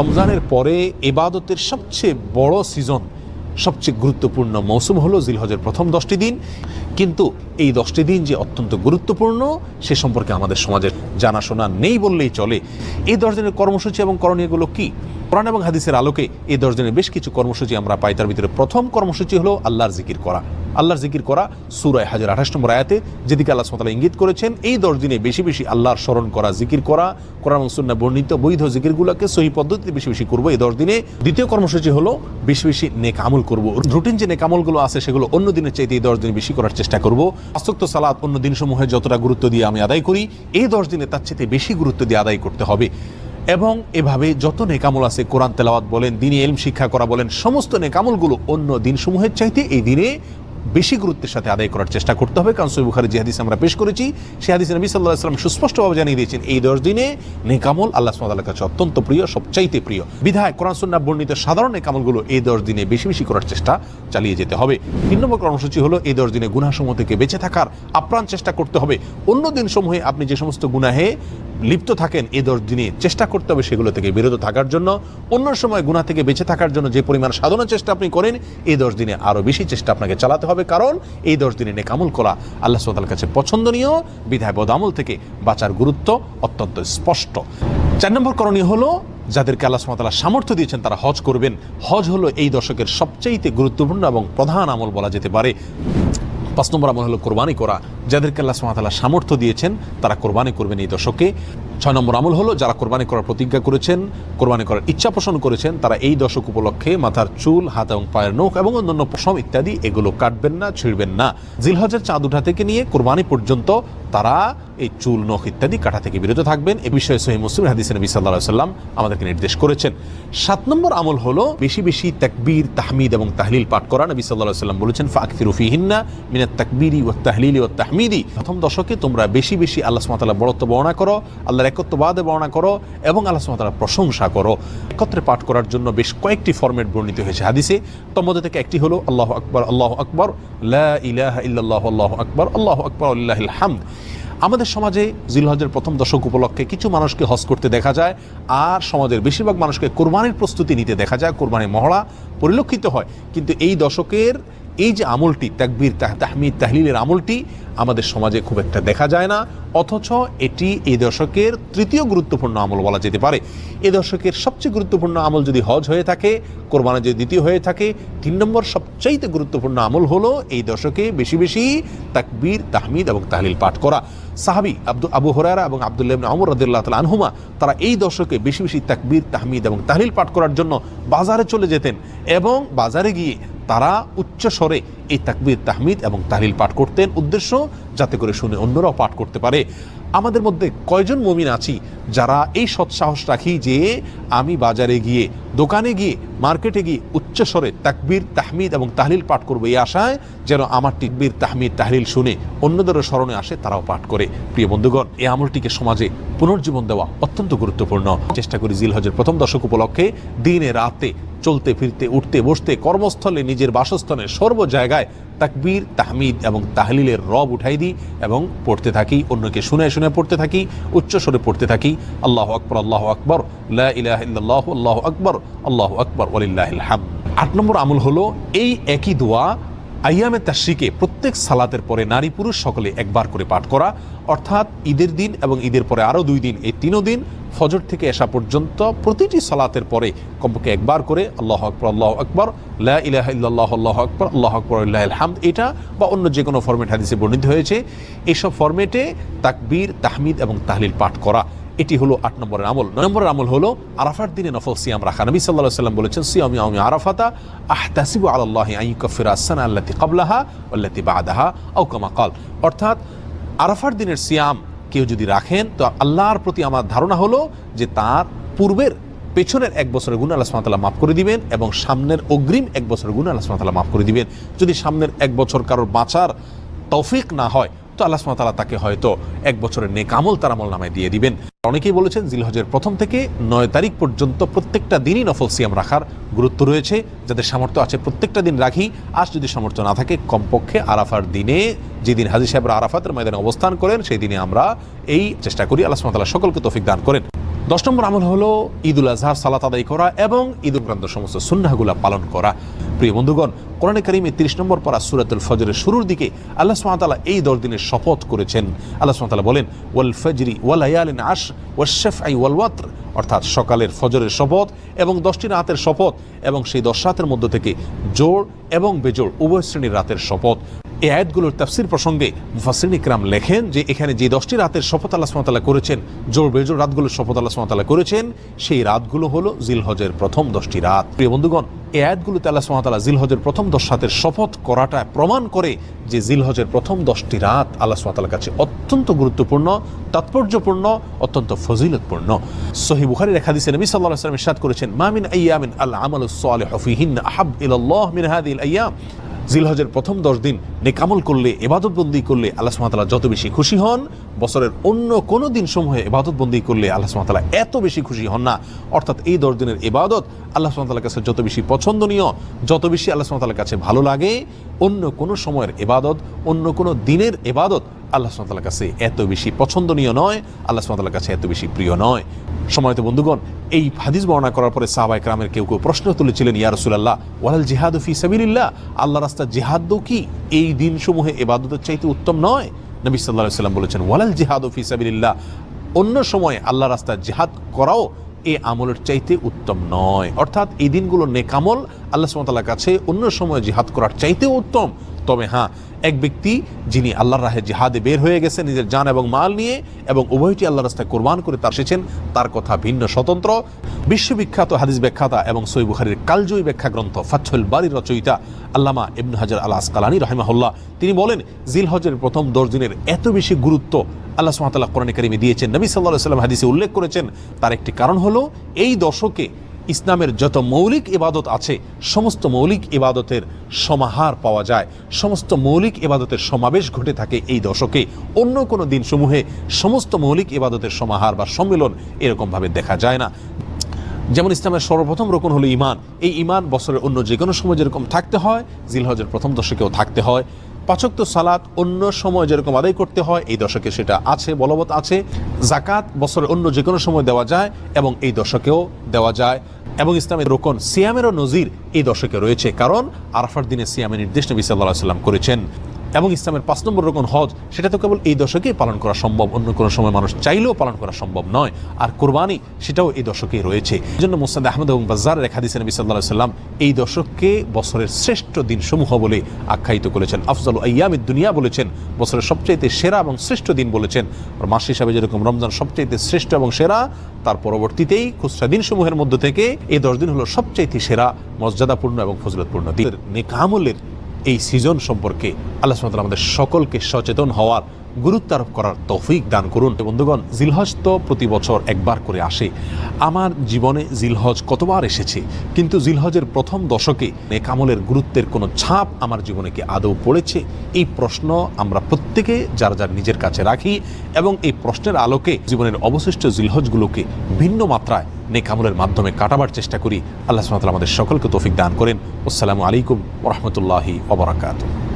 রমজানের পরে এবাদতের সবচেয়ে বড় সিজন সবচেয়ে গুরুত্বপূর্ণ মৌসুম হলো জিলহজের প্রথম দশটি দিন। কিন্তু এই দশটি দিন যে অত্যন্ত গুরুত্বপূর্ণ, সে সম্পর্কে আমাদের সমাজের জানাশোনা নেই বললেই চলে। এই দশ দিনের কর্মসূচি এবং করণীয়গুলো কি? কোরআন এবং হাদিসের আলোকে এই দশ দিনের বেশ কিছু কর্মসূচি আমরা পাই। তার ভিতরে প্রথম কর্মসূচি হলো আল্লাহর জিকির করা। আল্লাহর জিকির করা সুরায় হাজার আঠাশ নম্বর আয়াতে, যেদিকে আল্লাহ সাতালা ইঙ্গিত করেছেন, এই দশ দিনে বেশি বেশি আল্লাহর স্মরণ করা, জিকির করা, কোরআন এবং সুন্নাহ বর্ণিত বৈধ জিকিরগুলোকে সহি পদ্ধতিতে বেশি বেশি করব এই দশ দিনে। দ্বিতীয় কর্মসূচি হলো বেশি বেশি নেক আমল করব। রুটিন যে নেক আমলগুলো আছে, সেগুলো অন্য দিনের চাইতে এই দশ দিন বেশি করার চেষ্টা করব। আসক্ত সালাদ অন্য দিনসমূহে যতটা গুরুত্ব দিয়ে আমি আদায় করি, এই দশ দিনে তার চেয়ে বেশি গুরুত্ব দিয়ে আদায় করতে হবে। এবং এভাবে যত নেকামল আছে, কোরআন তেলাওয়াত বলেন, দিনে এলম শিক্ষা করা বলেন, সমস্ত নেকামলগুলো অন্য দিনসমূহের চাইতে এই দিনে বেশি গুরুত্বের সাথে আদায় করার চেষ্টা করতে হবে, কারণ সৈব বুখারি যে হাদিস আমরা পেশ করেছি সে হাদিস নবী সাল্লাহ আসলাম সুস্পষ্টভাবে জানিয়ে দিয়েছেন, এই দশ দিনে নেকামল আল্লাহ সুমাতার কাছে অত্যন্ত প্রিয়, সবচাইতে প্রিয়। বিধায় কোরআন সুন্না বর্ণিত সাধারণ নেকামলগুলো এই দশ দিনে বেশি বেশি করার চেষ্টা চালিয়ে যেতে হবে। তিন নম্বর কর্মসূচি হলো এই দশ দিনে গুনাসমূহ থেকে বেঁচে থাকার আপ্রাণ চেষ্টা করতে হবে। অন্য দিনসমূহে আপনি যে সমস্ত গুনাহে লিপ্ত থাকেন এই দশ দিনে। চেষ্টা করতে হবে সেগুলো থেকে বিরত থাকার জন্য। অন্য সময় গুণা থেকে বেঁচে থাকার জন্য যে পরিমাণ সাধনার চেষ্টা আপনি করেন এই দশ দিনে আরও বেশি চেষ্টা আপনাকে চালাতে হবে। কারণ এই দশ দিনে নেকামল করা আল্লাহ সাদার কাছে পছন্দনীয়, বিধায় বদামল থেকে বাঁচার গুরুত্ব অত্যন্ত স্পষ্ট। চার নম্বর করণীয় হলো, যাদেরকে আল্লাহ সুমতাল্লাহ সামর্থ্য দিয়েছেন তারা হজ করবেন। হজ হলো এই দশকের সবচাইতে গুরুত্বপূর্ণ এবং প্রধান আমল বলা যেতে পারে। পাঁচ নম্বর আমল হলো কোরবানি করা। যাদেরকে আল্লাহ সুমাতাল্লাহ সামর্থ্য দিয়েছেন, তারা কোরবানি করবেন এই দশকে। ছয় নম্বর আমল হলো, যারা কোরবানি করার প্রতিজ্ঞা করেছেন, কোরবানি করার ইচ্ছা পোষণ করেছেন, তারা এই দশক উপলক্ষে মাথার চুল, হাত এবং পায়ের নখ এবং অন্যান্য পশম ইত্যাদি এগুলো কাটবেন না, ছিঁড়বেন না। জিলহজের চাঁদ উঠা থেকে নিয়ে কোরবানি পর্যন্ত তারা এই চুল, নখ ইত্যাদি কাটা থেকে বিরত থাকবেন। এ বিষয়ে সহি মুসলিম হাদিস নবী সাল্লাহ সাল্লাম আমাদেরকে নির্দেশ করেছেন। সাত নম্বর আমল হলো, বেশি বেশি তাকবীর, তাহমিদ এবং তাহলিল পাঠ করা। নবী সাল্লাহ সাল্লাম বলেছেন ফাকফিরু ফিহিন্না মিনাত তাকবীরি ও তাহলিলি ও তাহমিদি। প্রথম দশকে তোমরা বেশি বেশি আল্লাহ সুমাতাল্লাহ বড়ত্ব বর্ণনা করো, আল্লাহর একত্ববাদে বর্ণনা করো এবং আল্লাহ সুমাতাল্লাহ প্রশংসা করো। একত্রে পাঠ করার জন্য বেশ কয়েকটি ফরম্যাট বর্ণিত হয়েছে হাদিসে। তোর মধ্যে থেকে একটি হলো, আল্লাহ আকবর আল্লাহ আকবর ইলাহা ইল্লাল্লাহু, আল্লাহু আকবর আল্লাহু আকবর আল্লাহিল হামদ। আমাদের সমাজে জিলহজের প্রথম দশক উপলক্ষে কিছু মানুষকে হজ করতে দেখা যায়, আর সমাজের বেশিরভাগ মানুষকে কোরবানির প্রস্তুতি নিতে দেখা যায়, কোরবানির মহড়া পরিলক্ষিত হয়। কিন্তু এই দশকের এই যে আমলটি, তাকবীর, তাহ- তাহমিদ, তাহলিলের আমলটি আমাদের সমাজে খুব একটা দেখা যায় না, অথচ এটি এই দশকের তৃতীয় গুরুত্বপূর্ণ আমল বলা যেতে পারে। এ দশকের সবচেয়ে গুরুত্বপূর্ণ আমল যদি হজ হয়ে থাকে কোরবানা যদি দ্বিতীয় হয়ে থাকে, তিন নম্বর সবচাইতে গুরুত্বপূর্ণ আমল হলো এই দশকে বেশি বেশি তাকবীর, তাহমিদ এবং তাহলিল পাঠ করা। সাহাবি আব্দু, আবু হরারা এবং আবদুল্লাহ আমর রাদিল্লাহ তাল আনহুমা, তারা এই দশকে বেশি বেশি তাকবীর, তাহমিদ এবং তাহলিল পাঠ করার জন্য বাজারে চলে যেতেন এবং বাজারে গিয়ে তারা উচ্চ স্বরে এই তাকবির, তাহমিদ এবং তাহলিল পাঠ করতেন। উদ্দেশ্য, যাতে করে শুনে অন্যরাও পাঠ করতে পারে। আমাদের মধ্যে কয়জন মমিন আছি যারা এই সৎসাহস রাখি যে আমি বাজারে গিয়ে, দোকানে গিয়ে, মার্কেটে গিয়ে উচ্চ স্বরে তাকবীর, তাহমিদ এবং তাহলিল পাঠ করব এই আশায় যেন আমার টিকবির তাহমিদ, তাহলিল শুনে অন্যদেরও স্মরণে আসে, তারাও পাঠ করে। প্রিয় বন্ধুগণ, এই আমলটিকে সমাজে পুনর্জীবন দেওয়া অত্যন্ত গুরুত্বপূর্ণ। চেষ্টা করি জিলহজের প্রথম দশক উপলক্ষে দিনে রাতে চলতে, ফিরতে, উঠতে, বসতে, কর্মস্থলে, নিজের বাসস্থানে সর্ব জায়গায় তাকবীর, তাহমিদ এবং তাহলিলের রব উঠাই দিই এবং পড়তে থাকি। অন্যকে শুনে শুনে পড়তে থাকি উচ্চ স্বরে পড়তে থাকি। আল্লাহ আকবর আল্লাহ আকবর ইল্লাল্লাহু আকবর, আল্লাহ আকবর আট নম্বর আমল হলো, এই একই দোয়া আইয়ামে তাশ্রিকে প্রত্যেক সালাতের পরে নারী পুরুষ সকলে একবার করে পাঠ করা, অর্থাৎ ঈদের দিন এবং ঈদের পরে আরও দুই দিন, এই তিনও দিন ফজর থেকে আসা পর্যন্ত প্রতিটি সালাতের পরে কমপক্ষে একবার করে আল্লাহ আকবর আল্লাহ আকবর, লা ইলাহা ইল্লাল্লাহু, আল্লাহ আকবর আল্লাহ আকবর হামদ এটা বা অন্য যে কোনো ফর্মেট হাদিসে বর্ণিত হয়েছে। এইসব ফরম্যাটে তাকবীর, তাহমিদ এবং তাহলিল পাঠ করা। এটি হলো আট নম্বরের আমল। নয় নম্বরের আমল হলো আরাফার দিনে নফল সিয়াম রাখা। নবী সাল্লাহ সাল্লাম বলেছেন, সিয়াম ইয়ামি আরাফাতা আহতাসিবু আল্লাহ আই কফির আসান আল্লাতি কাবলাহা আল্লাতি বাদাহা কামা কাল অর্থাৎ আরাফার দিনের সিয়াম কেউ যদি রাখেন, তো আল্লাহর প্রতি আমার ধারণা হলো যে তার পূর্বের পেছনের এক বছরের গুণ আল্লাহ সুমাতাল্লাহ মাফ করে দিবেন এবং সামনের অগ্রিম এক বছরের গুণ আল্লাহ সুমাতাল্লাহ মাফ করে দিবেন। যদি সামনের এক বছর কারোর বাঁচার তৌফিক না হয় তো আল্লাহ সুমাতাল্লাহ তাকে হয়তো এক বছরের নেকামল তার আমল নামায় দিয়ে দিবেন। অনেকেই বলেছেন জিলহজের প্রথম থেকে নয় তারিখ পর্যন্ত প্রত্যেকটা দিনই নফল সিয়াম রাখার গুরুত্ব রয়েছে। যাদের সামর্থ্য আছে প্রত্যেকটা দিন রাখি আর যদি সামর্থ্য না থাকে, কমপক্ষে আরাফার দিনে যেদিন হাজি সাহেবরা আরাফাতের ময়দানে অবস্থান করেন, সেই দিনে আমরা এই চেষ্টা করি। আল্লাহ সুমাতাল্লাহ সকলকে তফিক দান করেন। দশ নম্বর আমল হলো ঈদুল আজহার সালাত আদায় করা এবং ঈদ উগ্রান্ত সমস্ত সুন্নাহগুলা পালন করা। প্রিয় বন্ধুগণ, কোরআনে কারিমে তিরিশ নম্বর পরা সুরাতুল ফজরের শুরুর দিকে আল্লাহ সুমাতালা এই দশ দিনের শপথ করেছেন। আল্লাহ সুমাতালা বলেন, ওয়াল ফজরি ওয়াল আয়ালিন আশ ওয়াশেফ আই ওয়াল ওয়াত্র অর্থাৎ সকালের ফজরের শপথ এবং দশটি রাতের শপথ এবং সেই দশ রাতের মধ্য থেকে জোর এবং বেজোড় উভয় শ্রেণির রাতের শপথ। এই আয়াতগুলোর তাফসির প্রসঙ্গে মুফাসিন ইকরাম লেখেন যে এখানে যে দশটি রাতের শপথ আল্লাহ সুমাতালা করেছেন, জোর বেজোর রাতগুলোর শপথ আল্লাহ সুমাতালা করেছেন, সেই রাতগুলো হলো জিলহজের প্রথম দশটি রাত। প্রিয় বন্ধুগণ, এই আয়াতগুলোতে আল্লাহ সুমাতালা জিলহজের প্রথম দশ রাতের শপথ করাটা প্রমাণ করে যে জিলহজের প্রথম দশটি রাত আল্লাহ সুমাতালার কাছে অত্যন্ত গুরুত্বপূর্ণ, তাৎপর্যপূর্ণ, অত্যন্ত ফজিলতপূর্ণ। সহি বুখারি রেখা দিছে নবী সাল্লাহ আসলাম ইরশাদ করেছেন মামিন আইয়ামিন আল্লাহ আমাল সালেহ ফিহিন আহাব ইলাল্লাহ মিন আইয়াম জিলহজের প্রথম দশ দিন নেকামল করলে, এবাদতবন্দি করলে আল্লাহ সুমাতালা যত বেশি খুশি হন, বছরের অন্য কোনো দিন সমূহে এবাদতবন্দি করলে আল্লাহ সুমাতালা এত বেশি খুশি হন না। অর্থাৎ এই দশ দিনের এবাদত আল্লাহ সুমাতালার কাছে যত বেশি পছন্দনীয়, যত বেশি আল্লাহ সুমাতালার কাছে ভালো লাগে, অন্য কোনো সময়ের এবাদত, অন্য কোনো দিনের এবাদত আল্লাহ সুমাতালার কাছে এত বেশি পছন্দনীয় নয়, আল্লাহ সুমাতালার কাছে এত বেশি প্রিয় নয়। সময়ত বন্ধুগণ, এই হাদিস বর্ণনা করার পরে সাহাবাই ক্রামের কেউ কেউ প্রশ্ন তুলেছিলেন, ইয়া রসুল্লাহ ওয়ালাল জিহাদ ফি সাবিলিল্লাহ আল্লাহ রাস্তা জিহাদ কি? এই দিনসমূহে এবাদতের চাইতে উত্তম নয়? নবী সাল্লাহ সাল্লাম বলেছেন, ওয়ালাল জিহাদ ফি সাবিলিল্লাহ, অন্য সময় আল্লাহ রাস্তা জিহাদ করাও এ আমলের চাইতে উত্তম নয়। অর্থাৎ এই দিনগুলো নেকামল আল্লাহ সুমতাল্লাহ কাছে অন্য সময় জিহাদ করার চাইতেও উত্তম। তবে হ্যাঁ এক ব্যক্তি যিনি আল্লাহর রাহে জিহাদে বের হয়ে গেছে নিজের জান এবং মাল নিয়ে এবং উভয়টি আল্লাহ রাস্তায় কোরবান করে তার এসেছেন তার কথা ভিন্ন স্বতন্ত্র। বিশ্ববিখ্যাত হাদিস ব্যাখ্যাতা এবং সই বুখারির কালজয়ী ব্যাখ্যা গ্রন্থ ফাচ্ছল বাড়ির রচয়িতা আল্লামা ইবন হাজার আল আসকালানি রহিমাহুল্লাহ, তিনি বলেন জিলহজের প্রথম দশ দিনের এত বেশি গুরুত্ব আল্লাহ সুমাতাল্লাহ কোরআন কারিমে দিয়েছেন। নবী সাল্লাহ সাল্লাম হাদিসে উল্লেখ করেছেন, তার একটি কারণ হলো, এই দশকে ইসলামের যত মৌলিক ইবাদত আছে, সমস্ত মৌলিক ইবাদতের সমাহার পাওয়া যায়। সমস্ত মৌলিক ইবাদতের সমাবেশ ঘটে থাকে এই দশকে। অন্য কোনো দিনসমূহে সমস্ত মৌলিক ইবাদতের সমাহার বা সম্মেলন এরকমভাবে দেখা যায় না। যেমন ইসলামের সর্বপ্রথম রোকন হলো ইমান। এই ইমান বছরের অন্য যে কোনো সময় যেরকম থাকতে হয় জিলহজের প্রথম দশকেও থাকতে হয়। পাচক্ত সালাত অন্য সময় যেরকম আদায় করতে হয়, এই দশকে সেটা আছে, বলবৎ আছে। জাকাত বছরের অন্য যে কোনো সময় দেওয়া যায় এবং এই দশকেও দেওয়া যায়। এবং ইসলামের রোকন সিয়ামেরও নজির এই দশকে রয়েছে, কারণ আরাফার দিনে সিয়ামের নির্দেশ নবী সাল্লাহ সাল্লাম করেছেন। এবং ইসলামের পাঁচ নম্বর রকম হজ, সেটা তো কেবল এই দশকেই পালন করা সম্ভব, অন্য কোনো সময় মানুষ চাইলেও পালন করা সম্ভব নয়। আর কোরবানি, সেটাও এই দশকেই রয়েছে। এই জন্য মোসাদ আহমদ এবং বাজার রেখা দিয়েছেন নবী সাল্লাহ সাল্লাম এই দশককে বছরের শ্রেষ্ঠ দিনসমূহ বলে আখ্যায়িত করেছেন। আফজল আয়ামিদ দুনিয়া বলেছেন, বছরের সবচাইতে সেরা এবং শ্রেষ্ঠ দিন বলেছেন। মাস হিসাবে যেরকম রমজান সবচাইতে শ্রেষ্ঠ এবং সেরা, তার পরবর্তীতেই খুচরা দিনসমূহের মধ্য থেকে এই দশ দিন হলো সবচাইতে সেরা, মর্যাদাপূর্ণ এবং ফজলতপূর্ণ দিন। নেকামলের এই সিজন সম্পর্কে আল্লাহ সুবহানাহু আমাদের সকলকে সচেতন হওয়ার, গুরুত্ব আরোপ করার তৌফিক দান করুন। বন্ধুগণ, জিলহজ তো প্রতি বছর একবার করে আসে। আমার জীবনে জিলহজ কতবার এসেছে, কিন্তু জিলহজের প্রথম দশকে নেকামলের গুরুত্বের কোনো ছাপ আমার জীবনে কি আদৌ পড়েছে? এই প্রশ্ন আমরা প্রত্যেকে যার যার নিজের কাছে রাখি এবং এই প্রশ্নের আলোকে জীবনের অবশিষ্ট জিলহজগুলোকে ভিন্ন মাত্রায় নেকামলের মাধ্যমে কাটাবার চেষ্টা করি। আল্লাহ সুবহানাহু আমাদের সকলকে তৌফিক দান করেন। আসসালামু আলাইকুম ওরহমতুল্লাহি ওবরাকাতুহ